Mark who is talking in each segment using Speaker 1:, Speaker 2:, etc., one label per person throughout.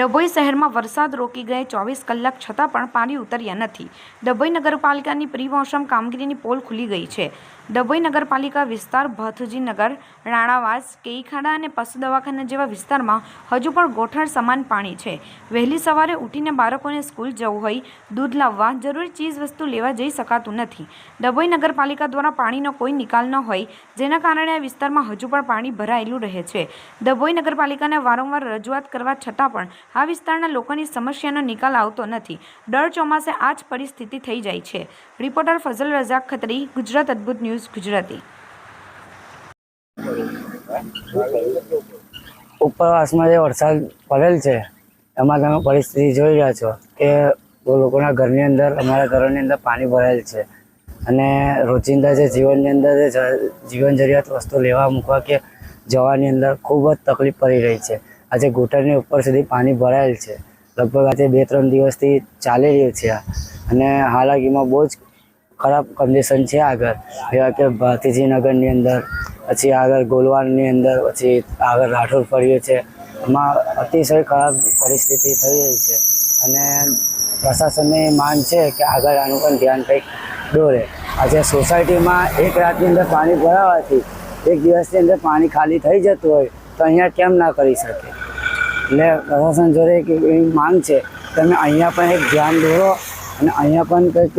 Speaker 1: ડભોઈ શહેરમાં વરસાદ રોકી ગયે ચોવીસ કલાક છતાં પણ પાણી ઉતર્યા નથી. ડભોઈ નગરપાલિકાની પ્રિમોસમ કામગીરીની પોલ ખુલી ગઈ છે. ડભોઈ નગરપાલિકા વિસ્તાર ભથજીનગર નગર રાણાવાસ, કેઈખાડા અને પશુ દવાખાના જેવા વિસ્તારમાં હજુ પણ ગોઠણ સમાન પાણી છે. વહેલી સવારે ઉઠીને બાળકોને સ્કૂલ જવું હોય, દૂધ લાવવા, જરૂરી ચીજવસ્તુ લેવા જઈ શકાતું નથી. ડભોઈ નગરપાલિકા દ્વારા પાણીનો કોઈ નિકાલ ન હોય, જેના કારણે આ વિસ્તારમાં હજુ પણ પાણી ભરાયેલું રહે છે. ડભોઈ નગરપાલિકાને વારંવાર રજૂઆત કરવા છતાં પણ આ વિસ્તારના લોકોની સમસ્યાનો નિકાલ આવતો નથી. દર ચોમાસે આ જ પરિસ્થિતિ થઈ જાય છે. રિપોર્ટર ફઝલ રઝાક ખત્રી, ગુજરાત અદ્ભુત ન્યૂઝ, ગુજરાતી.
Speaker 2: ઉપરવાસમાં જે વરસાદ પડેલ છે, એમાં તમે પરિસ્થિતિ જોઈ રહ્યા છો કે લોકોના ઘરની અંદર, અમારા ઘરોની અંદર પાણી ભરાયેલ છે. અને રોજિંદા જે જીવનની અંદર જે જીવન જરૂરિયાત વસ્તુ લેવા મૂકવા કે જવાની અંદર ખૂબ જ તકલીફ પડી રહી છે. આજે ઘૂંટણની ઉપર સુધી પાણી ભરાયેલ છે. લગભગ આજે બે ત્રણ દિવસથી ચાલી રહ્યું છે અને હાલાકીમાં બહુ જ ખરાબ કન્ડિશન છે આગળ. જેવા કે ભાતીજી નગરની અંદર, પછી આગળ ગોલવાડની અંદર, પછી આગળ રાઠોડ ફર્યું છે. એમાં અતિશય ખરાબ પરિસ્થિતિ થઈ રહી છે. અને પ્રશાસનની માંગ છે કે આગળ આનું પણ ધ્યાન કંઈક દોરે. આજે સોસાયટીમાં એક રાતની અંદર પાણી ભરાવાથી, એક દિવસની અંદર પાણી ખાલી થઈ જતું હોય તો અહીંયા કેમ ના કરી શકે? એટલે પ્રશાસન જોડે એક એવી માંગ છે તમે અહીંયા પણ એક ધ્યાન દોરો અને અહીંયા પણ કંઈક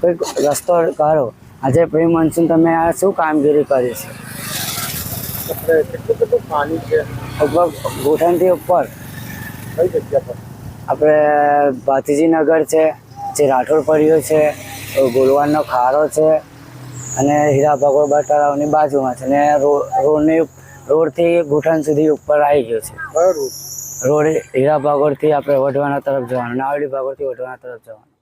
Speaker 2: કંઈક રસ્તો કાઢો. આજે પ્રી મોન્સૂન તમે આ શું કામગીરી કરી છે?
Speaker 3: પાણી છે?
Speaker 2: લગભગ ગોઠણથી ઉપર.
Speaker 3: કઈ જગ્યા પર?
Speaker 2: આપણે ભાતીજીનગર છે જે રાઠોડ પડ્યો છે ગોલવાનનો ખારો છે અને હીરા ભગોળ તળાવની બાજુમાં છે અને રોડની રોડથી ઘૂંટણ સુધી ઉપર આવી ગયો છે. રોડ હીરા ભાગોળથી આપણે વઢવાણા તરફ જવાનું નાવડી ભાગોળથી વઢવાના તરફ જવાનું.